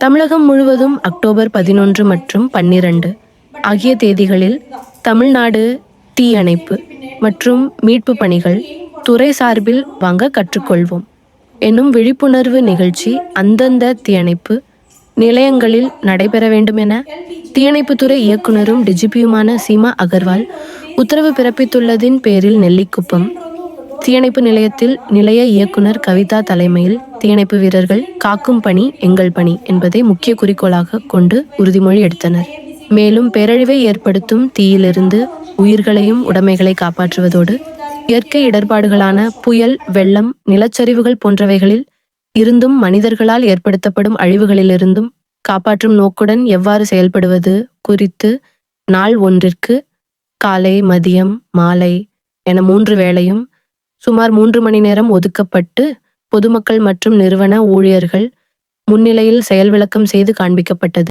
தமிழகம் முழுவதும் அக்டோபர் பதினொன்று மற்றும் பன்னிரண்டு ஆகிய தேதிகளில் தமிழ்நாடு தீயணைப்பு மற்றும் மீட்பு பணிகள் துறை சார்பில் வாங்க கற்றுக்கொள்வோம். என்னும் விழிப்புணர்வு நிகழ்ச்சி அந்தந்த தீயணைப்பு நிலையங்களில் நடைபெற வேண்டும் என தீயணைப்புத்துறை இயக்குனரும் டிஜிபியுமான சீமா அகர்வால் உத்தரவு பிறப்பித்துள்ளதின் பேரில் நெல்லிக்குப்பம் தீயணைப்பு நிலையத்தில் நிலைய இயக்குனர் கவிதா தலைமையில் தீயணைப்பு வீரர்கள் காக்கும் பணி எங்கள் பணி என்பதை முக்கிய குறிக்கோளாக கொண்டு உறுதிமொழி எடுத்தனர். மேலும் பேரழிவை ஏற்படுத்தும் தீயிலிருந்து உயிர்களையும் உடைமைகளை காப்பாற்றுவதோடு இயற்கை இடர்பாடுகளான புயல் வெள்ளம் நிலச்சரிவுகள் போன்றவைகளில் இருந்தும் மனிதர்களால் ஏற்படுத்தப்படும் அழிவுகளிலிருந்தும் காப்பாற்றும் நோக்குடன் எவ்வாறு செயல்படுவது குறித்து நாள் ஒன்றிற்கு காலை மதியம் மாலை என மூன்று வேளையும் சுமார் மூன்று மணி நேரம் ஒதுக்கப்பட்டு பொதுமக்கள் மற்றும் நிறுவன ஊழியர்கள் முன்னிலையில் செயல் விளக்கம் செய்து காண்பிக்கப்பட்டது.